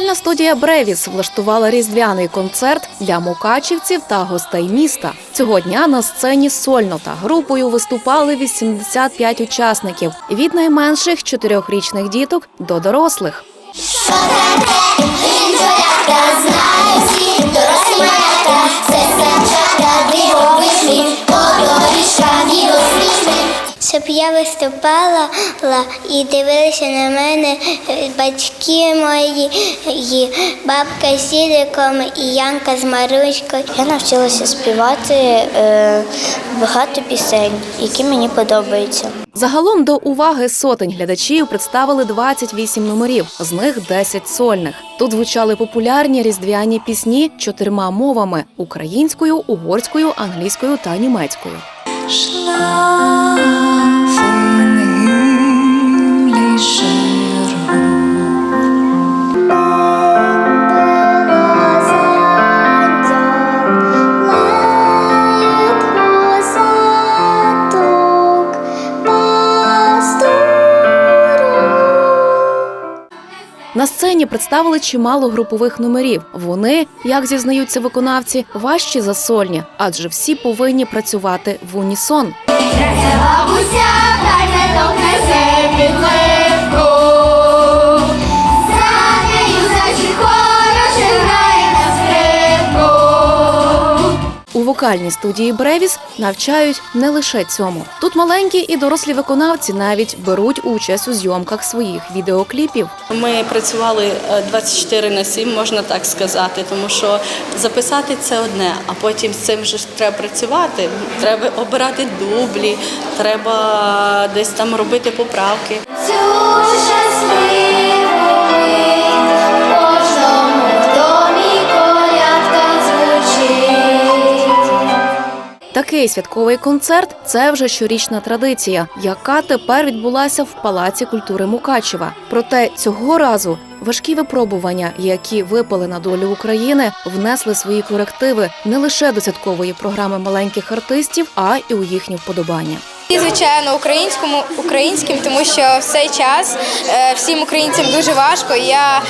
Вокальна студія Бревіс влаштувала різдвяний концерт для мукачівців та гостей міста. Цього дня на сцені сольно та групою виступали 85 учасників від найменших чотирьохрічних діток до дорослих. Виступала і дивилися на мене е, батьки мої, і бабка з дідиком, і Янка з Маруською. Я навчилася співати е, багато пісень, які мені подобаються. Загалом до уваги сотень глядачів представили 28 номерів, з них 10 сольних. Тут звучали популярні різдвяні пісні чотирма мовами: українською, угорською, англійською та німецькою. Schlafen Сцені представили чимало групових номерів. Вони, як зізнаються виконавці, важчі за сольні, адже всі повинні працювати в унісон. Бабуся, хай не вокальній студії Бревіс навчають не лише цьому. Тут маленькі і дорослі виконавці навіть беруть участь у зйомках своїх відеокліпів. Ми працювали е, 24 на 7, можна так сказати, тому що записати це одне, а потім з цим ж треба працювати. Треба обирати дублі, треба десь там робити поправки. Цю щасливу Такий святковий концерт це вже щорічна традиція, яка тепер відбулася в Палаці культури Мукачева. Проте цього разу важкі випробування, які випали на долю України, внесли свої корективи не лише до святкової програми маленьких артистів, а й у їхні вподобання. І, звичайно, українському українським, тому що в цей час е, всім українцям дуже важко. Я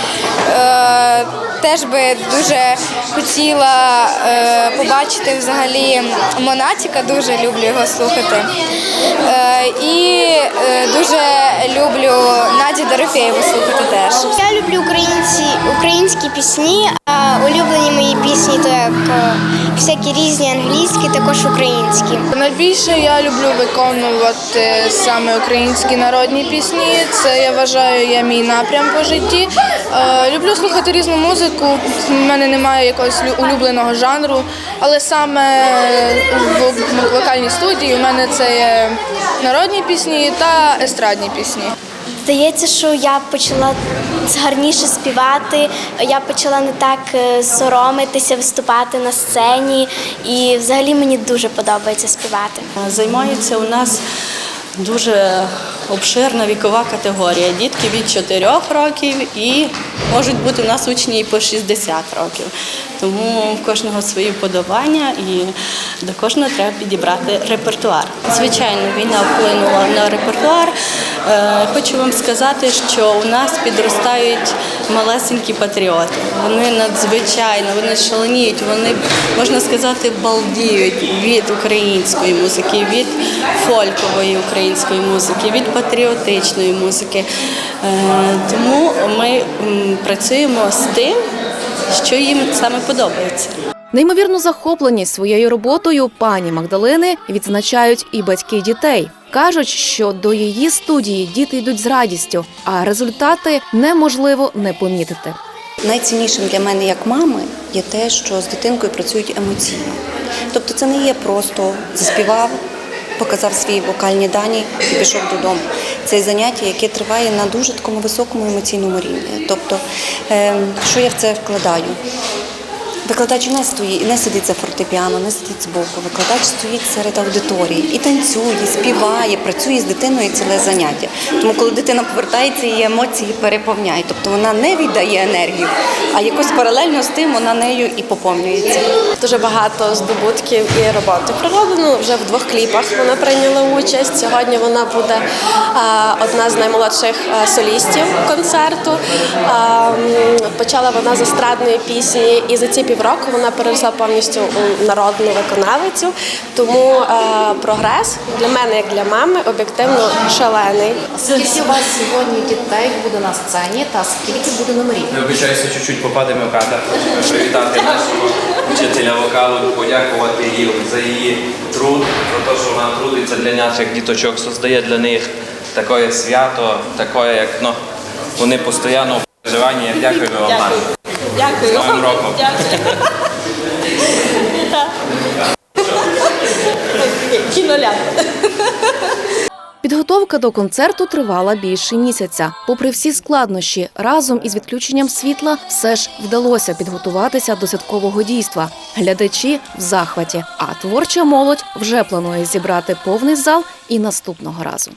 е, теж би дуже хотіла е, побачити взагалі Монатіка, дуже люблю його слухати. Е, і е, дуже люблю Дорофєєву слухати теж. Я люблю українці, українські пісні, а улюблені мої пісні то як е, всякі різні англійські, також українські. Найбільше я люблю виконувати саме українські народні пісні. Це я вважаю є мій напрям по житті. Е, люблю слухати різну музику. У мене немає якогось улюбленого жанру, але саме в вокальній студії у мене це є народні пісні та естрадні пісні. Здається, що я почала гарніше співати. Я почала не так е, соромитися, виступати на сцені, і взагалі мені дуже подобається співати. Займаються у нас дуже обширна вікова категорія. Дітки від 4 років і можуть бути у нас учні і по 60 років. Тому в кожного свої вподобання і до кожного треба підібрати репертуар. Звичайно, війна вплинула на репертуар. Е, Хочу вам сказати, що у нас підростають малесенькі патріоти. Вони надзвичайно, вони шаленіють, вони, можна сказати, балдіють від української музики, від фолькової української музики, від патріотичної музики. Е, Тому ми працюємо з тим, що їм саме подобається. Неймовірно захоплені своєю роботою пані Магдалини відзначають і батьки дітей. Кажуть, що до її студії діти йдуть з радістю, а результати неможливо не помітити. Найціннішим для мене як мами є те, що з дитинкою працюють емоційно. Тобто це не є просто заспівав, показав свої вокальні дані і пішов додому. Це заняття, яке триває на дуже такому високому емоційному рівні. Тобто, е, що я в це вкладаю? Викладач не стоїть, не сидить за фортепіано, не сидить збоку. Викладач стоїть серед аудиторії і танцює, співає, працює з дитиною ціле заняття. Тому, коли дитина повертається, її емоції переповняють. Тобто вона не віддає енергію, а якось паралельно з тим вона нею і поповнюється. Дуже багато здобутків і роботи пророблено. Вже в двох кліпах вона прийняла участь. Сьогодні вона буде одна з наймолодших солістів концерту. Почала вона з естрадної пісні, і за півроку вона переросла повністю у народну виконавицю. Тому е, прогрес для мене, як для мами, об'єктивно шалений. Скільки у вас сьогодні дітей буде на сцені та скільки буде номерів? Ми обіцяюся чуть-чуть попадемо в кадр, привітати нашого вчителя вокалу, подякувати їй за її труд, за те, що вона трудиться для наших діточок, создає для них таке свято, таке, як ну, вони постійно в переживанні. Дякуємо вам. Дякую. З Новим роком. Кіноляп. Підготовка до концерту тривала більше місяця. Попри всі складнощі, разом із відключенням світла все ж вдалося підготуватися до святкового дійства. Глядачі в захваті, а творча молодь вже планує зібрати повний зал і наступного разу.